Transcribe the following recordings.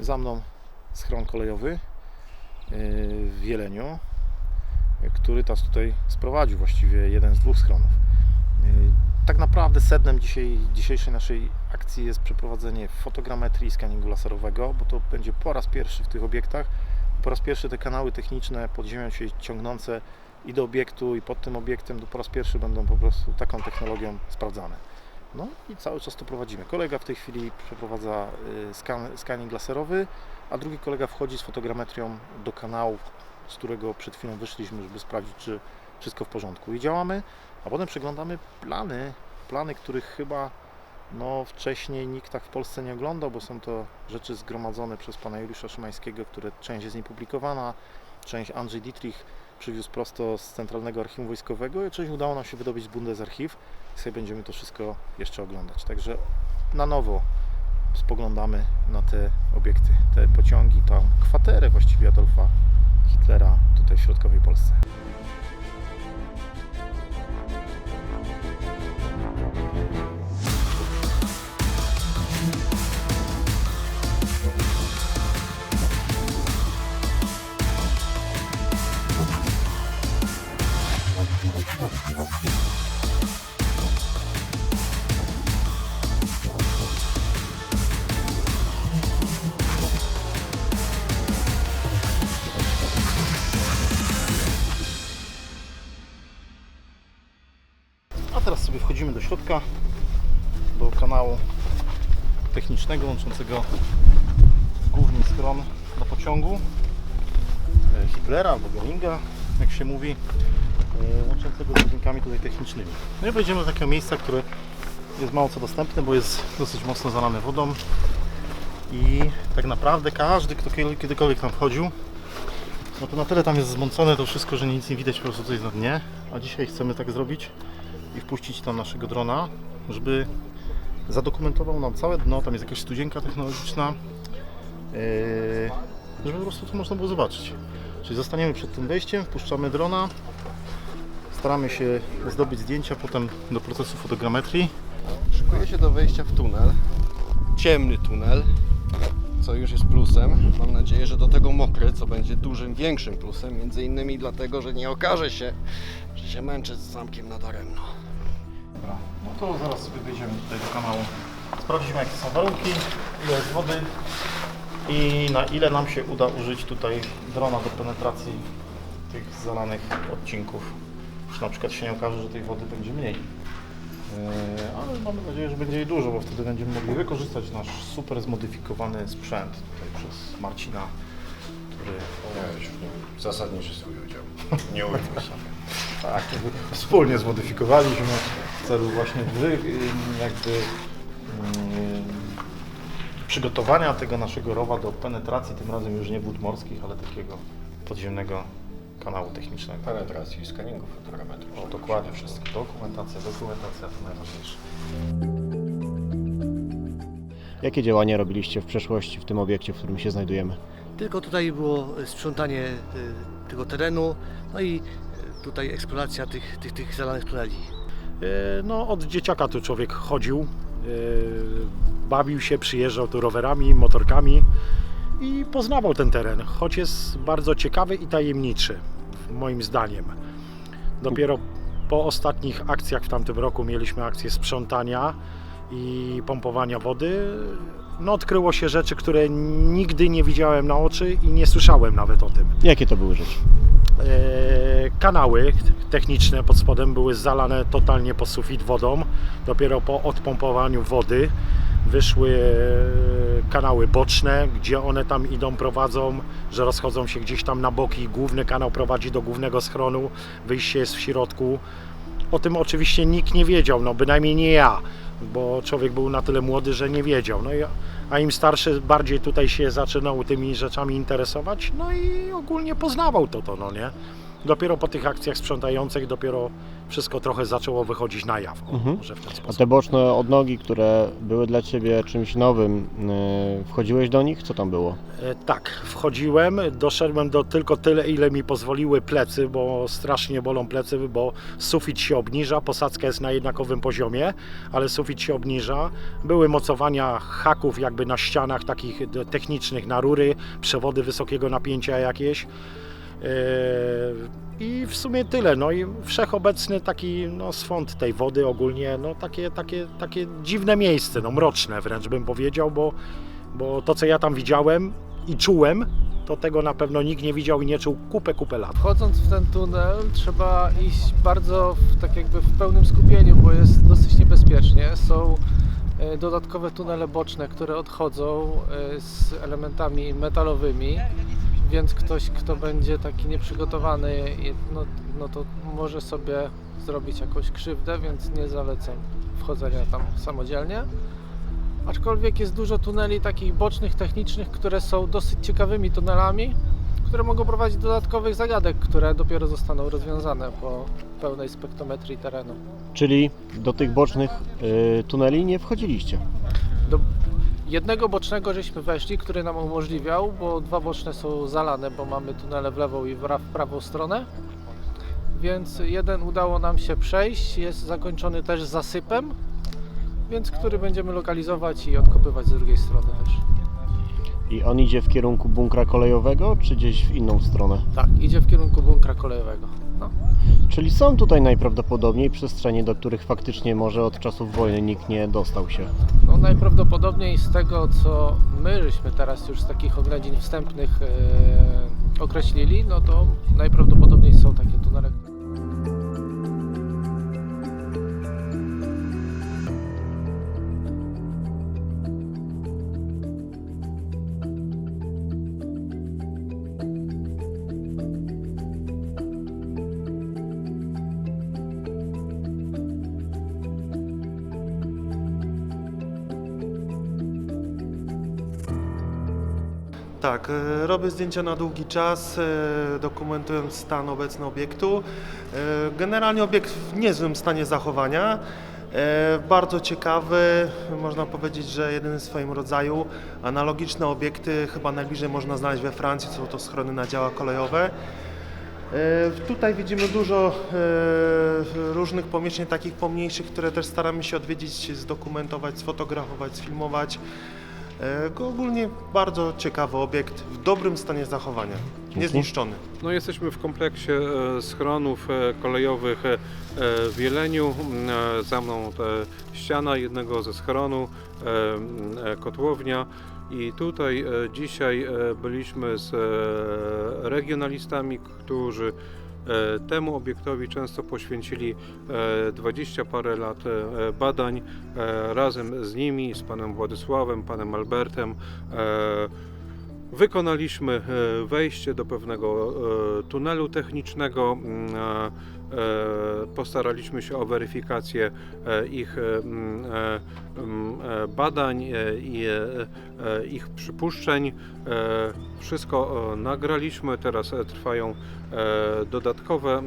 Za mną schron kolejowy yy, w Jeleniu, który nas tutaj sprowadził, właściwie jeden z dwóch schronów. Yy, Tak naprawdę sednem dzisiaj, dzisiejszej naszej akcji jest przeprowadzenie fotogrametrii i skaningu laserowego, bo to będzie po raz pierwszy w tych obiektach. Po raz pierwszy te kanały techniczne pod ziemią się ciągnące i do obiektu i pod tym obiektem po raz pierwszy będą po prostu taką technologią sprawdzane. No i cały czas to prowadzimy. Kolega w tej chwili przeprowadza y, skan, scanning laserowy, a drugi kolega wchodzi z fotogrametrią do kanału, z którego przed chwilą wyszliśmy, żeby sprawdzić, czy wszystko w porządku. I działamy, a potem przeglądamy plany, plany, których chyba no, wcześniej nikt tak w Polsce nie oglądał, bo są to rzeczy zgromadzone przez pana Juliusza Szymańskiego, które część jest niepublikowana, część Andrzej Dietrich przywiózł prosto z Centralnego Archiwum Wojskowego i część udało nam się wydobyć z Bundesarchiv i będziemy to wszystko jeszcze oglądać. Także na nowo spoglądamy na te obiekty, te pociągi, tą kwaterę właściwie Adolfa Hitlera tutaj w środkowej Polsce. Środka, do kanału technicznego łączącego główny schron do pociągu e, Hitlera albo Göringa, jak się mówi, e, łączącego z budynkami tutaj technicznymi. No i wejdziemy do takiego miejsca, które jest mało co dostępne, bo jest dosyć mocno zalane wodą i tak naprawdę każdy, kto kiedy- kiedykolwiek tam wchodził, no to na tyle tam jest zmącone to wszystko, że nic nie widać po prostu co jest na dnie, a dzisiaj chcemy tak zrobić, i wpuścić tam naszego drona, żeby zadokumentował nam całe dno, tam jest jakaś studzienka technologiczna, yy, żeby po prostu to można było zobaczyć. Czyli zostaniemy przed tym wejściem, wpuszczamy drona, staramy się zdobyć zdjęcia potem do procesu fotogrametrii. Szykuję się do wejścia w tunel. Ciemny tunel, co już jest plusem. Mam nadzieję, że do tego mokry, co będzie dużym, większym plusem. Między innymi dlatego, że nie okaże się, że się męczę z zamkiem nadaremno. Dobra, no to zaraz sobie wejdziemy tutaj do kanału. Sprawdzimy jakie są warunki, ile jest wody i na ile nam się uda użyć tutaj drona do penetracji tych zalanych odcinków. Już na przykład się nie okaże, że tej wody będzie mniej. Yy, Ale mamy nadzieję, że będzie jej dużo, bo wtedy będziemy mogli wykorzystać nasz super zmodyfikowany sprzęt tutaj przez Marcina, który Miałeś w nim zasadniczy swój udział. Nie ujmuj się. Tak, wspólnie zmodyfikowaliśmy w celu właśnie wy, jakby mm, przygotowania tego naszego rowa do penetracji, tym razem już nie wód morskich, ale takiego podziemnego kanału technicznego. Penetracji skaningu fotogrametrycznego. O, dokładnie wszystko. Dokumentacja, dokumentacja to najważniejsze. Jakie działania robiliście w przeszłości w tym obiekcie, w którym się znajdujemy? Tylko tutaj było sprzątanie y, tego terenu, no i y, tutaj eksploracja tych, tych, tych zalanych tuneli. E, No, od dzieciaka tu człowiek chodził, e, bawił się, przyjeżdżał tu rowerami, motorkami i poznawał ten teren, choć jest bardzo ciekawy i tajemniczy, moim zdaniem. Dopiero po ostatnich akcjach w tamtym roku mieliśmy akcję sprzątania i pompowania wody. No, odkryło się rzeczy, które nigdy nie widziałem na oczy i nie słyszałem nawet o tym. Jakie to były rzeczy? E, kanały techniczne pod spodem były zalane totalnie po sufit wodą. Dopiero po odpompowaniu wody wyszły e, kanały boczne, gdzie one tam idą, prowadzą, że rozchodzą się gdzieś tam na boki. Główny kanał prowadzi do głównego schronu, wyjście jest w środku. O tym oczywiście nikt nie wiedział, no bynajmniej nie ja, bo człowiek był na tyle młody, że nie wiedział. No i, a im starszy, bardziej tutaj się zaczynał tymi rzeczami interesować, no i ogólnie poznawał to, to no nie. Dopiero po tych akcjach sprzątających, dopiero wszystko trochę zaczęło wychodzić na jaw. O, Mhm. Może w ten A sposób. te boczne odnogi, które były dla Ciebie czymś nowym, yy, wchodziłeś do nich? Co tam było? E, Tak, wchodziłem, doszedłem do tylko tyle, ile mi pozwoliły plecy, bo strasznie bolą plecy, bo sufit się obniża, posadzka jest na jednakowym poziomie, ale sufit się obniża. Były mocowania haków jakby na ścianach takich technicznych na rury, przewody wysokiego napięcia jakieś. E, I w sumie tyle. No i wszechobecny taki no, swąd tej wody ogólnie, no takie, takie, takie dziwne miejsce, no mroczne wręcz bym powiedział, bo, bo to co ja tam widziałem i czułem, to tego na pewno nikt nie widział i nie czuł kupę, kupę lat. Wchodząc w ten tunel trzeba iść bardzo w, tak jakby w pełnym skupieniu, bo jest dosyć niebezpiecznie. Są e, dodatkowe tunele boczne, które odchodzą e, z elementami metalowymi, więc ktoś, kto będzie taki nieprzygotowany, no, no to może sobie zrobić jakąś krzywdę, więc nie zalecam wchodzenia tam samodzielnie. Aczkolwiek jest dużo tuneli takich bocznych, technicznych, które są dosyć ciekawymi tunelami, które mogą prowadzić do dodatkowych zagadek, które dopiero zostaną rozwiązane po pełnej spektrometrii terenu. Czyli do tych bocznych yy, tuneli nie wchodziliście. Do jednego bocznego żeśmy weszli, który nam umożliwiał, bo dwa boczne są zalane, bo mamy tunele w lewą i w ra- w prawą stronę. Więc jeden udało nam się przejść, jest zakończony też zasypem, więc który będziemy lokalizować i odkopywać z drugiej strony też. I on idzie w kierunku bunkra kolejowego, czy gdzieś w inną stronę? Tak, idzie w kierunku bunkra kolejowego. Czyli są tutaj najprawdopodobniej przestrzenie, do których faktycznie może od czasów wojny nikt nie dostał się. No najprawdopodobniej z tego, co my żeśmy teraz już z takich oględzin wstępnych e, określili, no to najprawdopodobniej są takie tunele. Tak, e, robię zdjęcia na długi czas, e, dokumentując stan obecny obiektu. E, Generalnie obiekt w niezłym stanie zachowania, bardzo ciekawy, można powiedzieć, że jedyny w swoim rodzaju. Analogiczne obiekty chyba najbliżej można znaleźć we Francji, są to schrony na działa kolejowe. Tutaj widzimy dużo różnych pomieszczeń, takich pomniejszych, które też staramy się odwiedzić, zdokumentować, sfotografować, sfilmować. E, Ogólnie bardzo ciekawy obiekt, w dobrym stanie zachowania, niezniszczony. No, jesteśmy w kompleksie e, schronów e, kolejowych w Jeleniu. M, e, Za mną ściana jednego ze e, kotłownia. I tutaj e, dzisiaj e, byliśmy z e, regionalistami, którzy temu obiektowi często poświęcili e, 20 parę lat badań razem z nimi, z panem Władysławem, panem Albertem. Wykonaliśmy wejście do pewnego tunelu technicznego. E, Postaraliśmy się o weryfikację e, ich e, badań i ich przypuszczeń. Wszystko nagraliśmy. Teraz trwają dodatkowe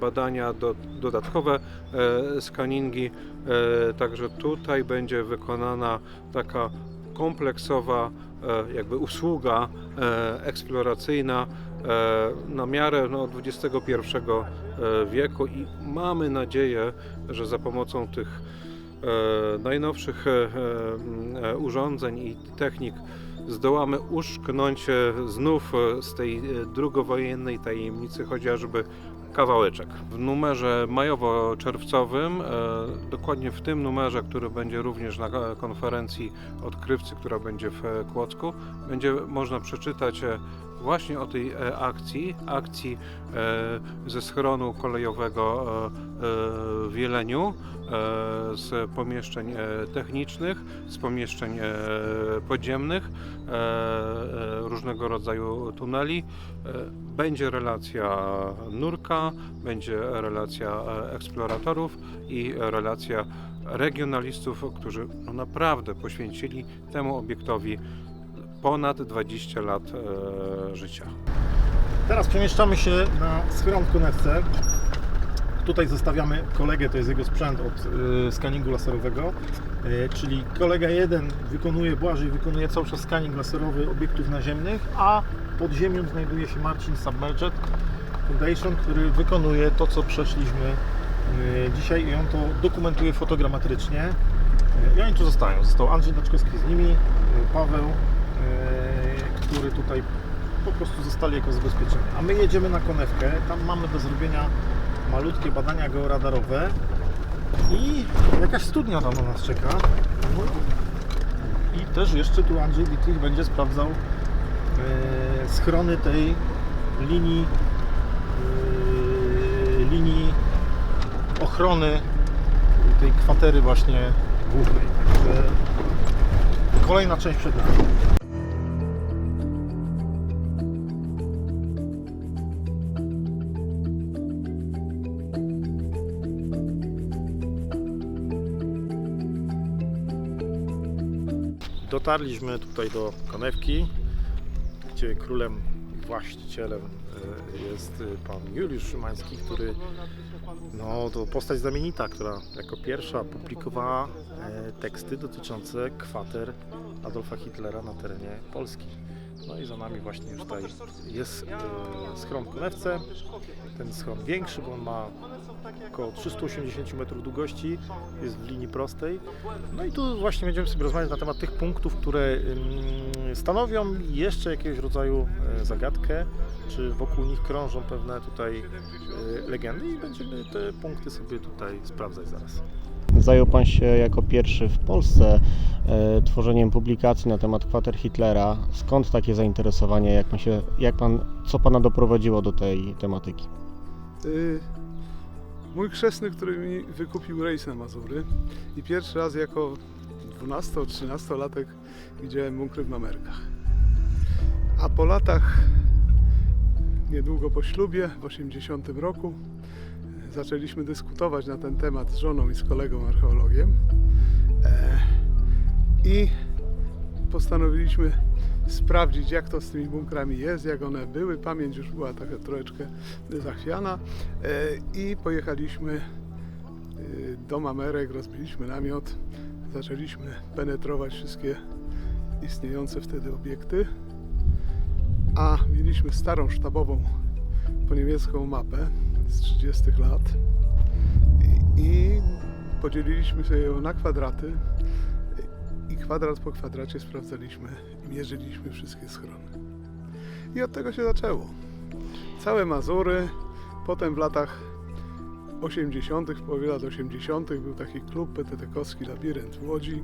badania, do, dodatkowe skaningi. Także tutaj będzie wykonana taka kompleksowa jakby usługa eksploracyjna na miarę no, XXI wieku i mamy nadzieję, że za pomocą tych e, najnowszych e, e, urządzeń i technik zdołamy uszknąć e, znów e, z tej e, drugowojennej tajemnicy chociażby kawałeczek. W numerze majowo-czerwcowym, e, dokładnie w tym numerze, który będzie również na e, konferencji odkrywcy, która będzie w e, Kłodzku, będzie można przeczytać e, właśnie o tej e, akcji, akcji e, ze schronu kolejowego e, w Jeleniu, z pomieszczeń technicznych, z pomieszczeń podziemnych, różnego rodzaju tuneli. Będzie relacja nurka, będzie relacja eksploratorów i relacja regionalistów, którzy no naprawdę poświęcili temu obiektowi ponad 20 lat e, życia. Teraz przemieszczamy się na schron w Kunewce, Tutaj zostawiamy kolegę, to jest jego sprzęt od y, skaningu laserowego, y, czyli kolega jeden wykonuje, Błażej wykonuje cały czas skaning laserowy obiektów naziemnych, a pod ziemią znajduje się Marcin Submerged Foundation, który wykonuje to, co przeszliśmy y, dzisiaj i on to dokumentuje fotogrametrycznie. Y, I oni tu zostają. Został Andrzej Daczkowski z nimi, Paweł, który tutaj po prostu zostali jako zabezpieczenie. A my jedziemy na konewkę, tam mamy do zrobienia malutkie badania georadarowe i jakaś studnia tam na nas czeka. I też jeszcze tu Andrzej Dietrich będzie sprawdzał e, schrony tej linii e, linii ochrony tej kwatery właśnie głównej. Także kolejna część przed nami. Dotarliśmy tutaj do konewki, gdzie królem właścicielem e, jest e, pan Juliusz Szymański, który no, to postać znamienita, która jako pierwsza publikowała e, teksty dotyczące kwater Adolfa Hitlera na terenie Polski. No i za nami właśnie już tutaj jest e, schron w konewce. Ten schron większy, bo on ma około 380 metrów długości, jest w linii prostej. No i tu właśnie będziemy sobie rozmawiać na temat tych punktów, które ym, stanowią jeszcze jakiegoś rodzaju e, zagadkę, czy wokół nich krążą pewne tutaj e, legendy i będziemy te punkty sobie tutaj sprawdzać zaraz. Zajął Pan się jako pierwszy w Polsce e, tworzeniem publikacji na temat kwater Hitlera. Skąd takie zainteresowanie? Jak pan się, jak pan, co Pana doprowadziło do tej tematyki? Y, Mój chrzestny, który mi wykupił rejs na Mazury i pierwszy raz jako 12-13 latek widziałem bunkry w Mamerkach. A po latach, niedługo po ślubie, w 80 roku, zaczęliśmy dyskutować na ten temat z żoną i z kolegą archeologiem e, i postanowiliśmy sprawdzić, jak to z tymi bunkrami jest, jak one były. Pamięć już była taka troszeczkę zachwiana e, i pojechaliśmy e, do Mamerek, rozbiliśmy namiot, zaczęliśmy penetrować wszystkie istniejące wtedy obiekty, a mieliśmy starą sztabową po niemiecką mapę z 30 lat i, podzieliliśmy sobie ją na kwadraty i kwadrat po kwadracie sprawdzaliśmy i mierzyliśmy wszystkie schrony. I od tego się zaczęło. Całe Mazury, potem w latach 80., w połowie lat 80. był taki klub PTT-kowski Labirynt w Łodzi,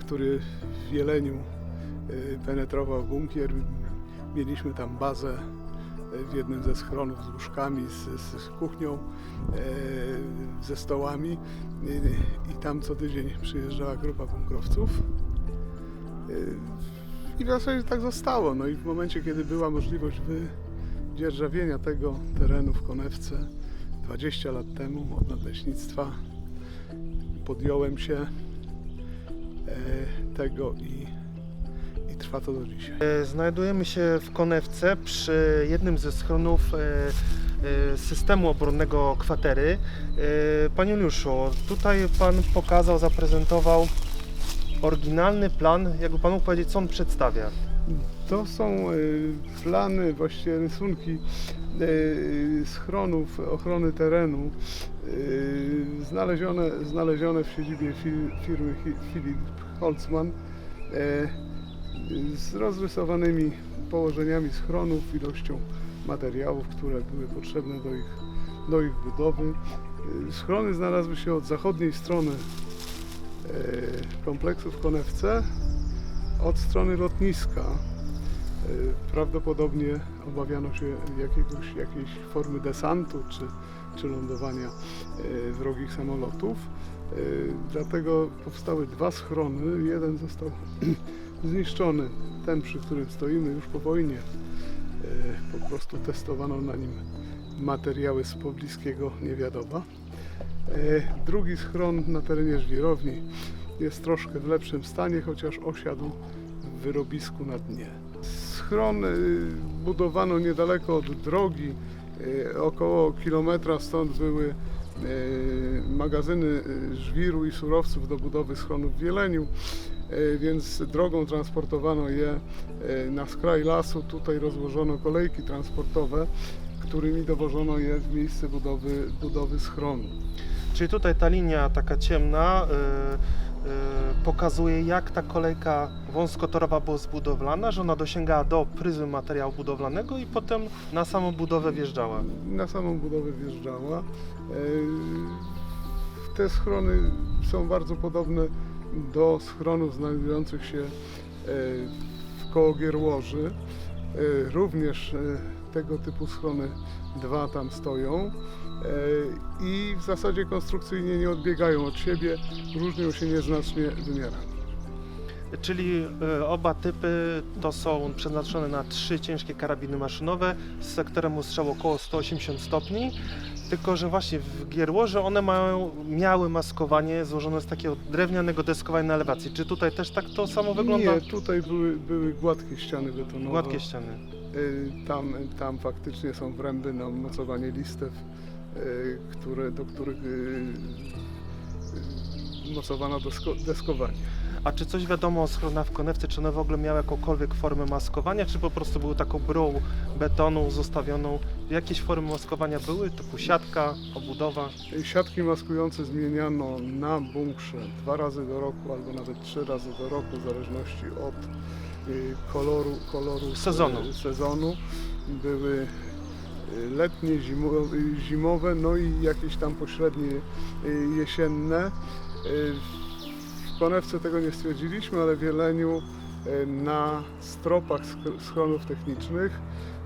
który w Jeleniu y, penetrował bunkier. Mieliśmy tam bazę w jednym ze schronów z łóżkami, z, z kuchnią, y, ze stołami i tam co tydzień przyjeżdżała grupa bunkrowców. I w zasadzie tak zostało. No i w momencie, kiedy była możliwość wydzierżawienia tego terenu w Konewce 20 lat temu od nadleśnictwa, podjąłem się e, tego i trwa to do dzisiaj. E, Znajdujemy się w Konewce przy jednym ze schronów e, e, systemu obronnego kwatery. Panie Juliuszu, tutaj Pan pokazał, zaprezentował oryginalny plan. Jakby Pan mógł powiedzieć, co on przedstawia? To są plany, właściwie rysunki schronów ochrony terenu znalezione, znalezione w siedzibie fi- firmy Hi- Philip Holzman z rozrysowanymi położeniami schronów, ilością materiałów, które były potrzebne do ich, do ich budowy. Y, Schrony znalazły się od zachodniej strony y, kompleksu w Konewce, od strony lotniska. Y, Prawdopodobnie obawiano się jakiegoś, jakiejś formy desantu czy, czy lądowania y, wrogich samolotów. Dlatego powstały dwa schrony. Jeden został zniszczony, ten przy którym stoimy już po wojnie. Y, Po prostu testowano na nim materiały z pobliskiego Niewiadoma. Y, Drugi schron na terenie żwirowni jest troszkę w lepszym stanie, chociaż osiadł w wyrobisku na dnie. Schron y, budowano niedaleko od drogi, około kilometra stąd były magazyny e, żwiru i surowców do budowy schronów w Wieleniu, e, więc drogą transportowano je e, na skraj lasu. Tutaj rozłożono kolejki transportowe, którymi dowożono je w miejsce budowy, budowy schronu. Czyli tutaj ta linia taka ciemna y, y, pokazuje jak ta kolejka wąskotorowa była zbudowana, że ona dosięgała do pryzmy materiału budowlanego i potem na samą budowę wjeżdżała. na samą budowę wjeżdżała. E, Te schrony są bardzo podobne do schronów znajdujących się e, w koło Gierłoży. E, Również e, tego typu schrony dwa tam stoją i w zasadzie konstrukcyjnie nie odbiegają od siebie, różnią się nieznacznie wymiarami. Czyli oba typy to są przeznaczone na trzy ciężkie karabiny maszynowe z sektorem ostrzału około 180 stopni. Tylko, że właśnie w Gierłoży one mają, miały maskowanie złożone z takiego drewnianego deskowania na elewacji. Czy tutaj też tak to samo wygląda? Nie, tutaj były, były gładkie ściany betonowe. Gładkie ściany. Y, Tam, tam faktycznie są wręby na mocowanie listew, y, które, do których y, y, mocowano desko, deskowanie. A czy coś wiadomo o schronach w konewce? Czy one w ogóle miały jakąkolwiek formę maskowania, czy po prostu były taką brą betonu zostawioną? Jakieś formy maskowania były? Typu siatka, obudowa? Siatki maskujące zmieniano na bunkrze dwa razy do roku albo nawet trzy razy do roku w zależności od y, koloru, koloru Sezonu. y, sezonu. Były y, letnie, zimo- zimowe, no i jakieś tam pośrednie jesienne. Konewce tego nie stwierdziliśmy, ale w Jeleniu y, na stropach sch- schronów technicznych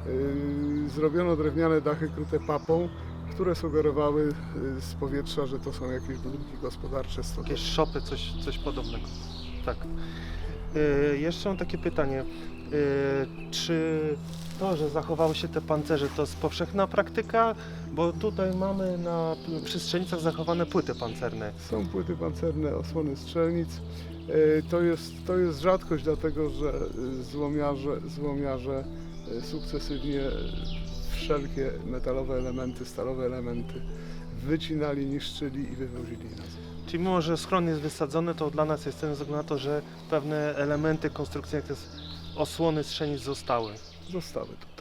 y, zrobiono drewniane dachy kryte papą, które sugerowały y, z powietrza, że to są jakieś budynki gospodarcze. Jakieś szopy, coś, coś podobnego. Tak. Y, jeszcze mam takie pytanie. Y, czy to, że zachowały się te pancerze, to jest powszechna praktyka? Bo tutaj mamy na przy strzelnicach zachowane płyty pancerne. Są płyty pancerne, osłony strzelnic. Y, To jest, to jest rzadkość, dlatego że złomiarze, złomiarze sukcesywnie wszelkie metalowe elementy, stalowe elementy wycinali, niszczyli i wywozili nas. Czyli mimo, że schron jest wysadzony, to dla nas jest ten względu na to, że pewne elementy konstrukcyjne, jak to jest osłony strzelnic zostały. Zostały tu.